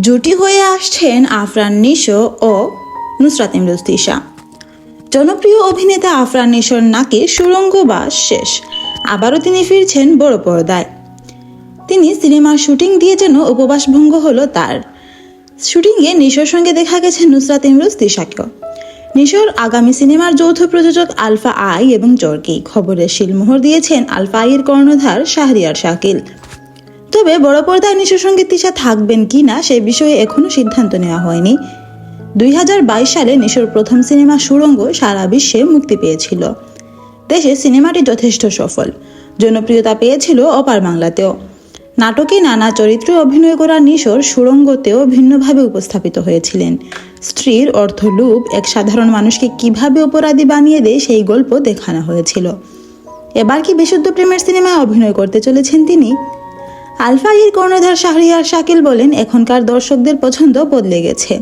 জুটি হয়ে আসছেন আফরান নিশো ও নুসরাত ইমরোজ তিশা। জনপ্রিয় অভিনেতা আফরান নিশোর নাকি সুরঙ্গ বাস শেষ। আবারও তিনি ফিরছেন বড় পর্দায়। তিনি সিনেমার শুটিং দিয়ে যেন উপবাস ভঙ্গ হলো তার। শুটিংয়ে নিশোর সঙ্গে দেখা গেছে নুসরাত ইমরোজ তিশাকেও। নিশোর আগামী সিনেমার যৌথ প্রযোজক আলফা আই এবং চরকি খবরের শিলমোহর দিয়েছেন আলফা আইয়ের কর্ণধার শাহরিয়ার শাকিল। তবে বড় পর্দায় নিশোর সঙ্গে তিশা থাকবেন কি না সে বিষয়ে এখনও সিদ্ধান্ত নেওয়া হয়নি। দুই হাজার বাইশ সালে নিশোর প্রথম সিনেমা সুরঙ্গ সারা বিশ্বে মুক্তি পেয়েছিল। দেশে সিনেমাটি যথেষ্ট সফল। জনপ্রিয়তা পেয়েছিল অপার বাংলাতেও। নাটকে নানা চরিত্রে অভিনয় করা নিশোর সুরঙ্গতেও ভিন্নভাবে উপস্থাপিত হয়েছিলেন। স্ত্রীর অর্থলোভ এক সাধারণ মানুষকে কীভাবে অপরাধী বানিয়ে দেয় সেই গল্প দেখানো হয়েছিল। এবার কি বিশুদ্ধ প্রেমের সিনেমায় অভিনয় করতে চলেছেন তিনি? আলফাহির কর্ণধার শাহরিয়ার শাকিল বলেন, এখনকার দর্শকদের পছন্দ বদলে গেছে।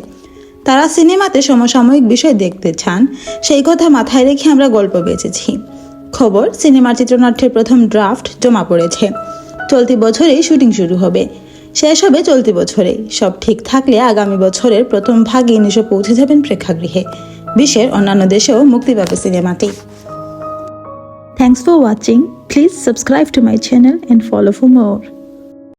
তারা সিনেমাতে সমসাময়িক বিষয় দেখতে চান। সেই কথা মাথায় রেখে আমরা গল্প বেঁচেছি। খবর, সিনেমার চিত্রনাট্যের প্রথম ড্রাফট জমা পড়েছে। চলতি বছরেই শুটিং শুরু হবে। শেষ হবে চলতি বছরেই। সব ঠিক থাকলে আগামী বছরের প্রথম ভাগে নিশো পৌঁছে যাবেন প্রেক্ষাগৃহে। বিশ্বের অন্যান্য দেশেও মুক্তি পাবে সিনেমাটি। Thanks for watching please subscribe to my channel and follow for more